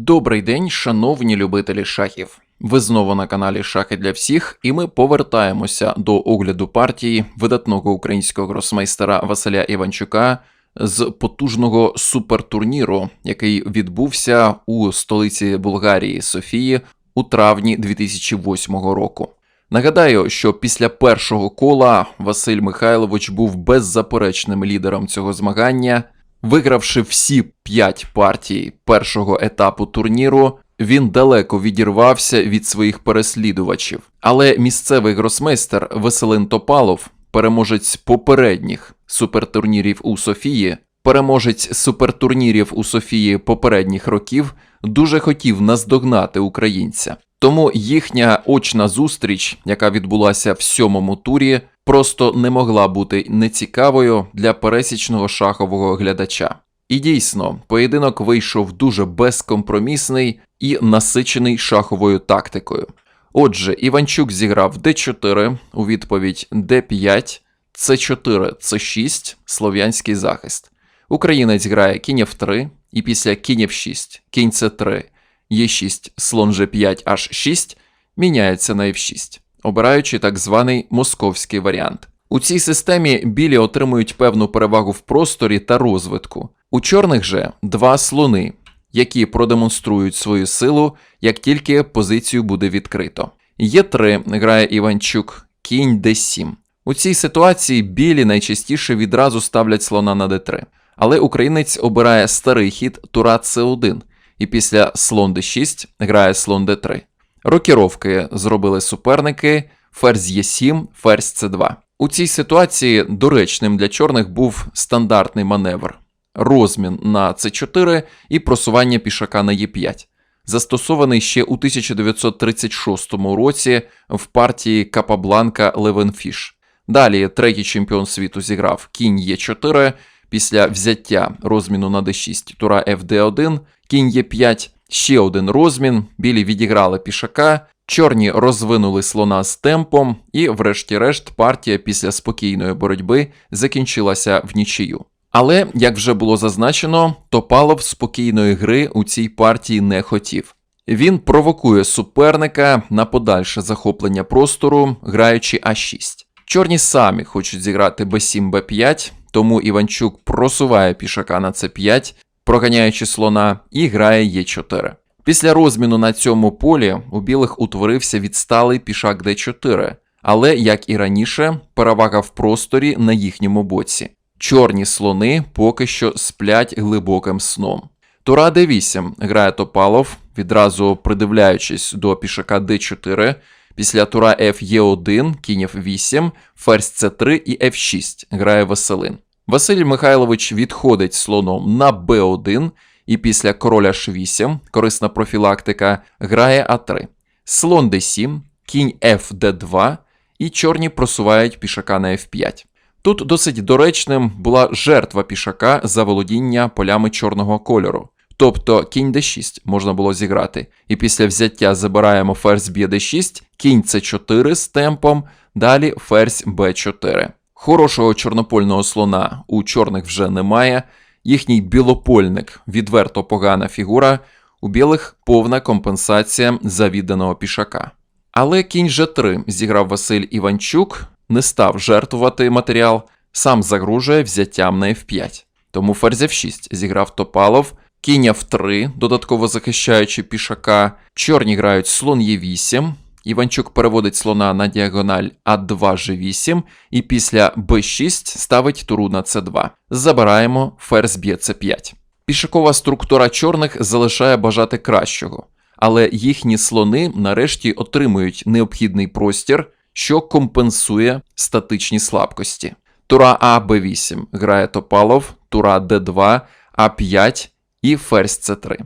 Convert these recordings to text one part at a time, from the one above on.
Добрий день, шановні любителі шахів. Ви знову на каналі Шахи для всіх, і ми повертаємося до огляду партії видатного українського гросмейстера Василя Іванчука з потужного супертурніру, який відбувся у столиці Болгарії Софії у травні 2008 року. Нагадаю, що після першого кола Василь Михайлович був беззаперечним лідером цього змагання. Вигравши всі п'ять партій першого етапу турніру, він далеко відірвався від своїх переслідувачів. Але місцевий гросмейстер Веселин Топалов, переможець попередніх супертурнірів у Софії, переможець супертурнірів у Софії попередніх років, дуже хотів наздогнати українця. Тому їхня очна зустріч, яка відбулася в сьомому турі, просто не могла бути нецікавою для пересічного шахового глядача. І дійсно, поєдинок вийшов дуже безкомпромісний і насичений шаховою тактикою. Отже, Іванчук зіграв d4 у відповідь d5, c4, c6, слов'янський захист. Українець грає кінь f3, і після кінь f6, кінь c3, e6, слон g5, h6 міняється на f6 обираючи так званий московський варіант. У цій системі білі отримують певну перевагу в просторі та розвитку. У чорних же два слони, які продемонструють свою силу, як тільки позицію буде відкрито. Є3 грає Іванчук, кінь d7. У цій ситуації білі найчастіше відразу ставлять слона на d3. Але українець обирає старий хід тура c1, і після слон d6 грає слон d3. Рокіровки зробили суперники, ферзь Е7, ферзь С2. У цій ситуації доречним для чорних був стандартний маневр, розмін на С4 і просування пішака на Е5, застосований ще у 1936 році в партії Капабланка Левенфіш. Далі третій чемпіон світу зіграв кінь Е4 після взяття розміну на d6 тура FD1, кінь Е5. Ще один розмін, білі відіграли пішака, чорні розвинули слона з темпом, і, врешті-решт, партія після спокійної боротьби закінчилася в нічию. Але, як вже було зазначено, Топалов спокійної гри у цій партії не хотів. Він провокує суперника на подальше захоплення простору, граючи А6. Чорні самі хочуть зіграти Б7, Б5, тому Іванчук просуває пішака на С5, проганяючи слона, і грає Е4. Після розміну на цьому полі у білих утворився відсталий пішак d4, але, як і раніше, перевага в просторі на їхньому боці. Чорні слони поки що сплять глибоким сном. Тура d8 грає Топалов, відразу придивляючись до пішака d4. Після тура F 1 кінь F8, ферзь c3 і F6 грає Василин. Василь Михайлович відходить слоном на Б1 і після короля H8, корисна профілактика, грає А3. Слон d7, кінь FD2 і чорні просувають пішака на F5. Тут досить доречним була жертва пішака за володіння полями чорного кольору. Тобто кінь d6 можна було зіграти. І після взяття забираємо ферзь б'є d6, кінь c4 з темпом, далі ферзь b4. Хорошого чорнопольного слона у чорних вже немає. Їхній білопольник відверто погана фігура, у білих повна компенсація за відданого пішака. Але кінь Ж3 зіграв Василь Іванчук, не став жертвувати матеріал, сам загружує взяттям на F5. Тому ферзь F6 зіграв Топалов, кінь F3, додатково захищаючи пішака, чорні грають слон Е8. Іванчук переводить слона на діагональ А2G8 і після Б6 ставить туру на С2. Забираємо ферзь б'є С5. Пішакова структура чорних залишає бажати кращого, але їхні слони нарешті отримують необхідний простір, що компенсує статичні слабкості. Тура А Б8 грає Топалов, тура Д2, А5 і ферзь С3.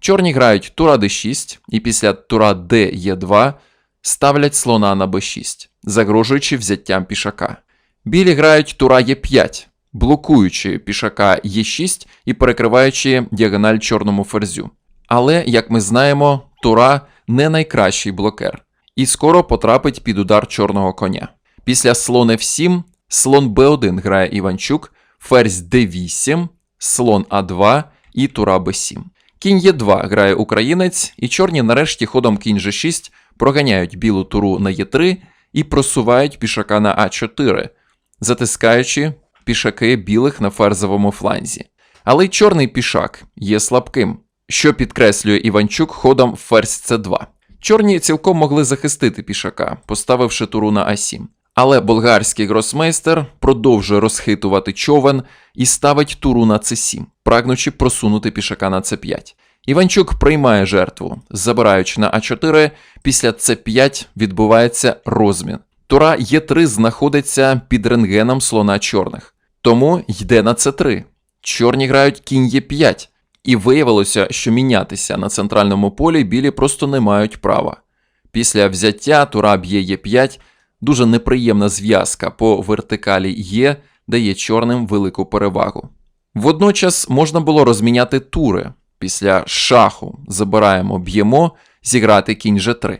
Чорні грають тура Д6 і після тура Д Е2 ставлять слона на b6, загрожуючи взяттям пішака. Білі грають тура Е5, блокуючи пішака Е6 і перекриваючи діагональ чорному ферзю. Але, як ми знаємо, тура не найкращий блокер, і скоро потрапить під удар чорного коня. Після слон F7 слон Б1 грає Іванчук, ферзь d8, слон А2 і тура Б7. Кінь Е2 грає українець, і чорні нарешті ходом кінь G6 проганяють білу туру на Е3 і просувають пішака на А4, затискаючи пішаки білих на ферзовому фланзі. Але й чорний пішак є слабким, що підкреслює Іванчук ходом ферзь С2. Чорні цілком могли захистити пішака, поставивши туру на А7. Але болгарський гросмейстер продовжує розхитувати човен і ставить туру на С7, прагнучи просунути пішака на С5. Іванчук приймає жертву, забираючи на А4, після С5 відбувається розмін. Тура Е3 знаходиться під рентгеном слона чорних, тому йде на С3. Чорні грають кінь Е5, і виявилося, що мінятися на центральному полі білі просто не мають права. Після взяття тура б'є Е5, дуже неприємна зв'язка по вертикалі Є дає чорним велику перевагу. Водночас можна було розміняти тури. Після шаху забираємо, б'ємо, зіграти кінь Ж3.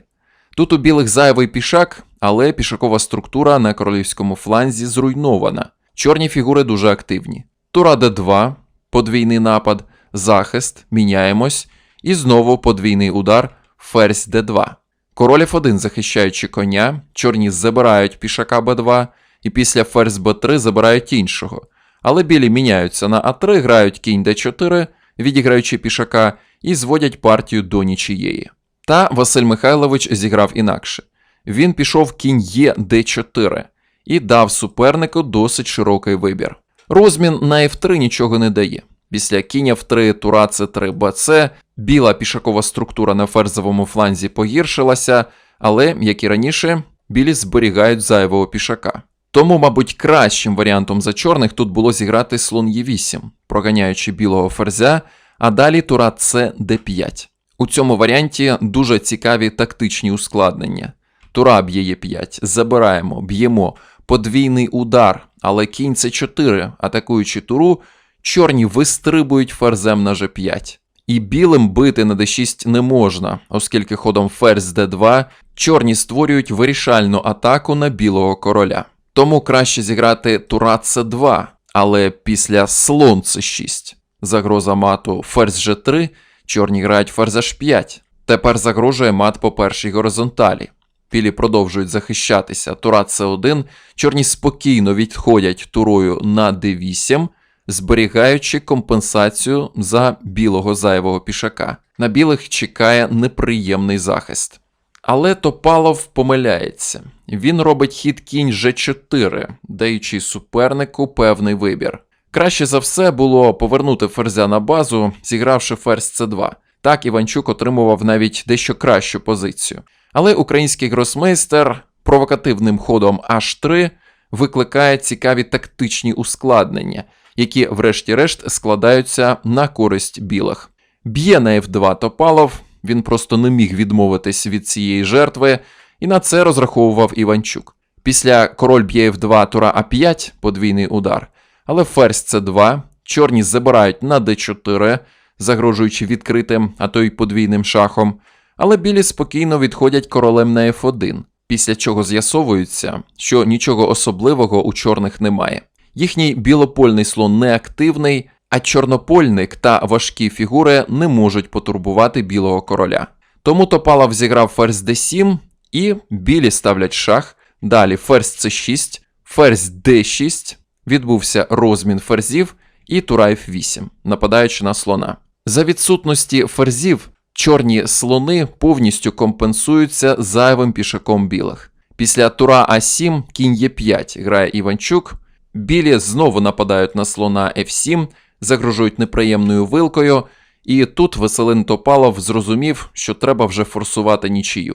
Тут у білих зайвий пішак, але пішакова структура на королівському фланзі зруйнована. Чорні фігури дуже активні. Тура Д2, подвійний напад, захист, міняємось, і знову подвійний удар, ферзь Д2. Король F1 захищаючи коня, чорні забирають пішака Б2, і після ферзь Б3 забирають іншого. Але білі міняються на А3, грають кінь Д4, відіграючи пішака, і зводять партію до нічиєї. Та Василь Михайлович зіграв інакше. Він пішов кінь Є Д4 і дав супернику досить широкий вибір. Розмін на F3 нічого не дає. Після кінь F3, тура С3, БЦ, біла пішакова структура на ферзовому фланзі погіршилася, але, як і раніше, білі зберігають зайвого пішака. Тому, мабуть, кращим варіантом за чорних тут було зіграти слон Е8, проганяючи білого ферзя, а далі тура С Д5. У цьому варіанті дуже цікаві тактичні ускладнення. Тура б'є Е5, забираємо, б'ємо, подвійний удар, але кінь С4, атакуючи туру, чорні вистрибують ферзем на G5. І білим бити на d6 не можна, оскільки ходом ферзь d2 чорні створюють вирішальну атаку на білого короля. Тому краще зіграти тура c2, але після слон c6. Загроза мату ферзь g3, чорні грають ферзь h5. Тепер загрожує мат по першій горизонталі. Білі продовжують захищатися. Тура c1, чорні спокійно відходять турою на d8, зберігаючи компенсацію за білого зайвого пішака. На білих чекає неприємний захист. Але Топалов помиляється. Він робить хід кінь G4, даючи супернику певний вибір. Краще за все було повернути ферзя на базу, зігравши ферзь c2. Так Іванчук отримував навіть дещо кращу позицію. Але український гросмейстер провокативним ходом H3 викликає цікаві тактичні ускладнення, які, врешті-решт, складаються на користь білих. Б'є на F2 Топалов, він просто не міг відмовитись від цієї жертви, і на це розраховував Іванчук. Після король б'є F2 тура А5, подвійний удар, але ферзь С2, чорні забирають на d4, загрожуючи відкритим, а то й подвійним шахом, але білі спокійно відходять королем на F1, після чого з'ясовується, що нічого особливого у чорних немає. Їхній білопольний слон неактивний, а чорнопольник та важкі фігури не можуть потурбувати білого короля. Тому Топалов зіграв ферзь d7 і білі ставлять шах. Далі ферзь c6, ферзь d6, відбувся розмін ферзів і тура f8, нападаючи на слона. За відсутності ферзів, чорні слони повністю компенсуються зайвим пішаком білих. Після тура А7 кінь Е5 грає Іванчук. Білі знову нападають на слона F7, загрожують неприємною вилкою, і тут Веселин Топалов зрозумів, що треба вже форсувати нічию.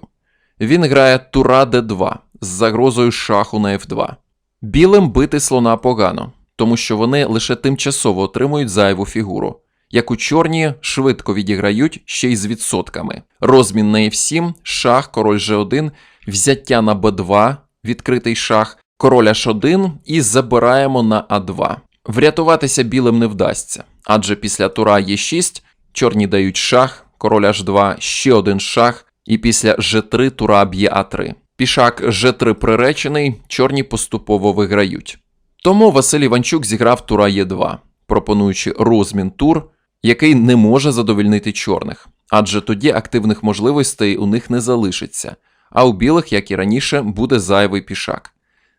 Він грає тура d2 з загрозою шаху на f2. Білим бити слона погано, тому що вони лише тимчасово отримують зайву фігуру. Як у чорні швидко відіграють ще й з відсотками. Розмін на f7, шах, король g1, взяття на b2, відкритий шах, король h1 і забираємо на а2. Врятуватися білим не вдасться, адже після тура Е6 чорні дають шах, король H2, ще один шах, і після G3 тура б'є А3. Пішак G3 приречений, чорні поступово виграють. Тому Василь Іванчук зіграв тура Е2, пропонуючи розмін тур, який не може задовольнити чорних, адже тоді активних можливостей у них не залишиться, а у білих, як і раніше, буде зайвий пішак.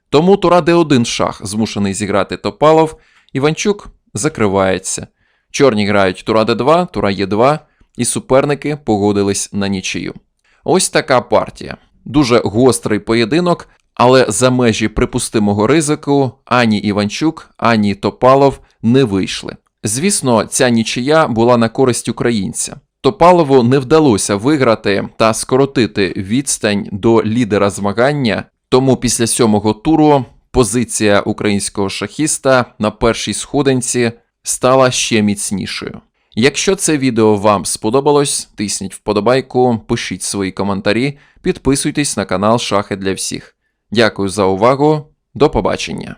Тому тура Д1 шах змушений зіграти Топалов, Іванчук закривається. Чорні грають тура Д2, тура Е2, і суперники погодились на нічию. Ось така партія. Дуже гострий поєдинок, але за межі припустимого ризику ані Іванчук, ані Топалов не вийшли. Звісно, ця нічия була на користь українця. Топалову не вдалося виграти та скоротити відстань до лідера змагання, тому після сьомого туру позиція українського шахіста на першій сходинці стала ще міцнішою. Якщо це відео вам сподобалось, тисніть вподобайку, пишіть свої коментарі, підписуйтесь на канал Шахи для всіх. Дякую за увагу, до побачення!